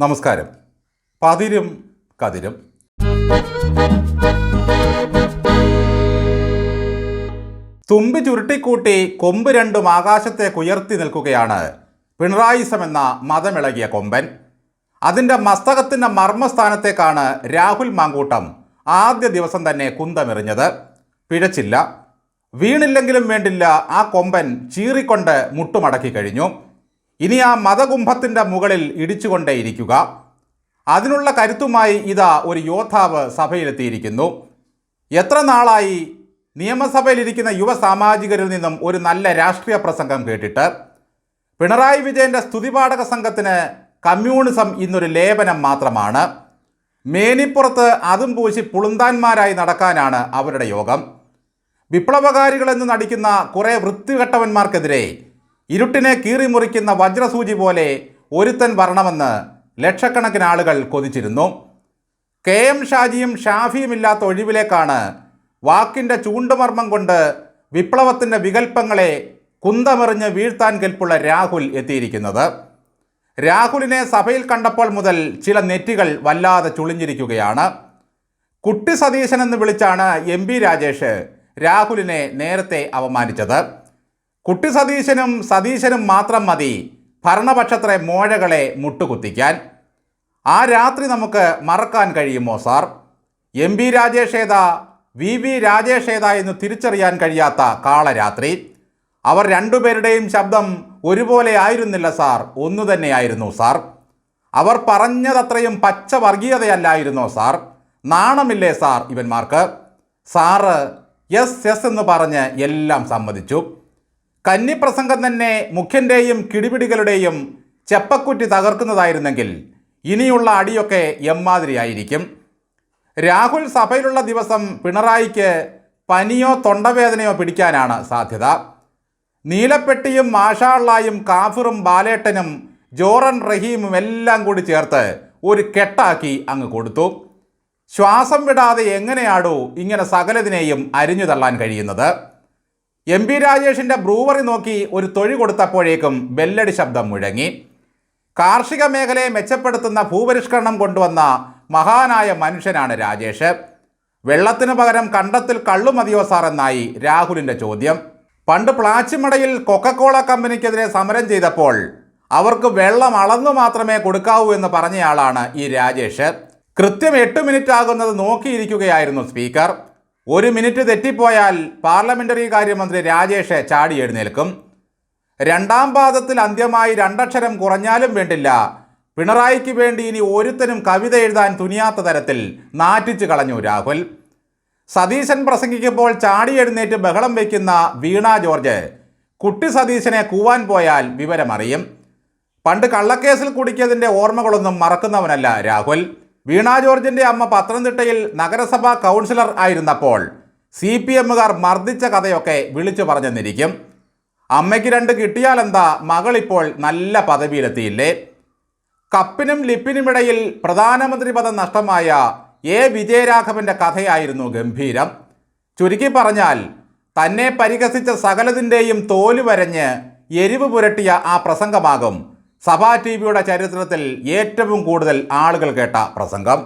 നമസ്കാരം. പതിരും കതിരും. തുമ്പി ചുരുട്ടിക്കൂട്ടി കൊമ്പ് രണ്ടും ആകാശത്തേക്ക് ഉയർത്തി നിൽക്കുകയാണ് പിണറായിസം എന്ന മതമിളകിയ കൊമ്പൻ. അതിന്റെ മസ്തകത്തിന്റെ മർമ്മസ്ഥാനത്തേക്കാണ് രാഹുൽ മാങ്കൂട്ടം ആദ്യ ദിവസം തന്നെ കുന്തമെറിഞ്ഞത്. പിഴച്ചില്ല. വീണില്ലെങ്കിലും വേണ്ടില്ല ആ കൊമ്പൻ ചീറിക്കൊണ്ട് മുട്ടുമടക്കി കഴിഞ്ഞു. ഇനി ആ മതകുംഭത്തിന്റെ മുകളിൽ ഇടിച്ചുകൊണ്ടേയിരിക്കുക. അതിനുള്ള കരുത്തുമായി ഇതാ ഒരു യോദ്ധാവ് സഭയിലെത്തിയിരിക്കുന്നു. എത്ര നാളായി നിയമസഭയിലിരിക്കുന്ന യുവ സാമാജികരിൽ നിന്നും ഒരു നല്ല രാഷ്ട്രീയ പ്രസംഗം കേട്ടിട്ട് പിണറായി വിജയന്റെ സ്തുതിപാഠക സംഘത്തിന് കമ്മ്യൂണിസം ഇന്നൊരു ലേപനം മാത്രമാണ്. മേനിപ്പുറത്ത് അതും പൂശി പുളുന്താന്മാരായി നടക്കാനാണ് അവരുടെ യോഗം. വിപ്ലവകാരികളെന്ന് നടിക്കുന്ന കുറേ വൃത്തികെട്ടവന്മാർക്കെതിരെ ഇരുട്ടിനെ കീറിമുറിക്കുന്ന വജ്രസൂചി പോലെ ഒരുത്തൻ വരണമെന്ന് ലക്ഷക്കണക്കിന് ആളുകൾ കൊതിച്ചിരുന്നു. കെ എം ഷാജിയും ഇല്ലാത്ത ഒഴിവിലേക്കാണ് വാക്കിന്റെ ചൂണ്ടുമർമ്മം കൊണ്ട് വിപ്ലവത്തിന്റെ വികല്പങ്ങളെ കുന്തമെറിഞ്ഞ് വീഴ്ത്താൻ കെൽപ്പുള്ള രാഹുൽ എത്തിയിരിക്കുന്നത്. രാഹുലിനെ സഭയിൽ കണ്ടപ്പോൾ മുതൽ ചില നെറ്റികൾ വല്ലാതെ ചുളിഞ്ഞിരിക്കുകയാണ്. കുട്ടി സതീശൻ എന്ന് വിളിച്ചാണ് എം രാജേഷ് രാഹുലിനെ നേരത്തെ അവമാനിച്ചത് കുട്ടി സതീശനും സതീശനും മാത്രം മതി. ഭരണപക്ഷത്തിലെ മോഴകളെ മുട്ടുകുത്തിക്കാൻ. ആ രാത്രി നമുക്ക് മറക്കാൻ കഴിയുമോ സാർ? എം പി രാജേഷ് ഏതാ വി വി രാജേഷ് ഏതാ എന്ന് തിരിച്ചറിയാൻ കഴിയാത്ത കാളരാത്രി. അവർ രണ്ടുപേരുടെയും ശബ്ദം ഒരുപോലെ ആയിരുന്നില്ല സാർ. ഒന്നു തന്നെയായിരുന്നു സാർ. അവർ പറഞ്ഞതത്രയും പച്ച വർഗീയതയല്ലായിരുന്നോ സാർ? നാണമില്ലേ സാർ ഇവന്മാർക്ക്? സാറ് എസ് എസ് എന്ന് പറഞ്ഞ് എല്ലാം സമ്മതിച്ചു. കന്നിപ്രസംഗം തന്നെ മുഖ്യന്റെയും കിടിപിടികളുടെയും ചെപ്പക്കുറ്റി തകർക്കുന്നതായിരുന്നെങ്കിൽ ഇനിയുള്ള അടിയൊക്കെ എമ്മാതിരിയായിരിക്കും. രാഹുൽ സഭയിലുള്ള ദിവസം പിണറായിക്ക് പനിയോ തൊണ്ടവേദനയോ പിടിക്കാനാണ് സാധ്യത. നീലപ്പെട്ടിയും മാഷാള്ളായും കാഫിറും ബാലേട്ടനും ജോറൻ റഹീമും എല്ലാം കൂടി ചേർത്ത് ഒരു കെട്ടാക്കി അങ്ങ് കൊടുത്തു. ശ്വാസം വിടാതെ എങ്ങനെയാടോ ഇങ്ങനെ സകലതിനെയും അരിഞ്ഞു തള്ളാൻ കഴിയുന്നത്. എം പി രാജേഷിന്റെ ബ്രൂവറി നോക്കി ഒരു തൊഴി കൊടുത്തപ്പോഴേക്കും ബെല്ലടി ശബ്ദം മുഴങ്ങി. കാർഷിക മേഖലയെ മെച്ചപ്പെടുത്തുന്ന ഭൂപരിഷ്കരണം കൊണ്ടുവന്ന മഹാനായ മനുഷ്യനാണ് രാജേഷ്. വെള്ളത്തിന് പകരം കണ്ടത്തിൽ കള്ളു മതിയോ സാർ എന്നായി രാഹുലിന്റെ ചോദ്യം. പണ്ട് പ്ലാച്ചിമടയിൽ കൊക്കക്കോള കമ്പനിക്കെതിരെ സമരം ചെയ്തപ്പോൾ അവർക്ക് വെള്ളം അളന്നു മാത്രമേ കൊടുക്കാവൂ എന്ന് പറഞ്ഞയാളാണ് ഈ രാജേഷ്. കൃത്യം എട്ട് മിനിറ്റ് ആകുന്നത് നോക്കിയിരിക്കുകയായിരുന്നു സ്പീക്കർ. ഒരു മിനിറ്റ് തെറ്റിപ്പോയാൽ പാർലമെന്ററി കാര്യമന്ത്രി രാജേഷ് ചാടി എഴുന്നേൽക്കും. രണ്ടാം പാദത്തിൽ അന്ത്യമായി രണ്ടക്ഷരം കുറഞ്ഞാലും വേണ്ടില്ല. പിണറായിക്ക് വേണ്ടി ഇനി ഒരുത്തനും കവിത എഴുതാൻ തുനിയാത്ത തരത്തിൽ നാറ്റിച്ചു കളഞ്ഞു രാഹുൽ. സതീശൻ പ്രസംഗിക്കുമ്പോൾ ചാടി എഴുന്നേറ്റ് ബഹളം വയ്ക്കുന്ന വീണ ജോർജ്. കുട്ടി സതീശനെ കൂവാൻ പോയാൽ വിവരമറിയും. പണ്ട് കള്ളക്കേസിൽ കുടിക്കിയതിന്റെ ഓർമ്മകളൊന്നും മറക്കുന്നവനല്ല രാഹുൽ. വീണ ജോർജിന്റെ അമ്മ പത്തനംതിട്ടയിൽ നഗരസഭാ കൗൺസിലർ ആയിരുന്നപ്പോൾ സി പി എമ്മുകാർ മർദ്ദിച്ച കഥയൊക്കെ വിളിച്ചു പറഞ്ഞെന്നിരിക്കും. അമ്മയ്ക്ക് രണ്ട് കിട്ടിയാലെന്താ മകളിപ്പോൾ നല്ല പദവിയിലെത്തിയില്ലേ? കപ്പിനും ലിപ്പിനുമിടയിൽ പ്രധാനമന്ത്രി പദം നഷ്ടമായ എ വിജയരാഘവന്റെ കഥയായിരുന്നു ഗംഭീരം. ചുരുക്കി പറഞ്ഞാൽ തന്നെ പരിഹസിച്ച സകലതിന്റെയും തോൽ വരഞ്ഞ് എരിവ് പുരട്ടിയ ആ പ്രസംഗമാകും സഭാ ടി വിയുടെ ചരിത്രത്തിൽ ഏറ്റവും കൂടുതൽ ആളുകൾ കേട്ട പ്രസംഗം.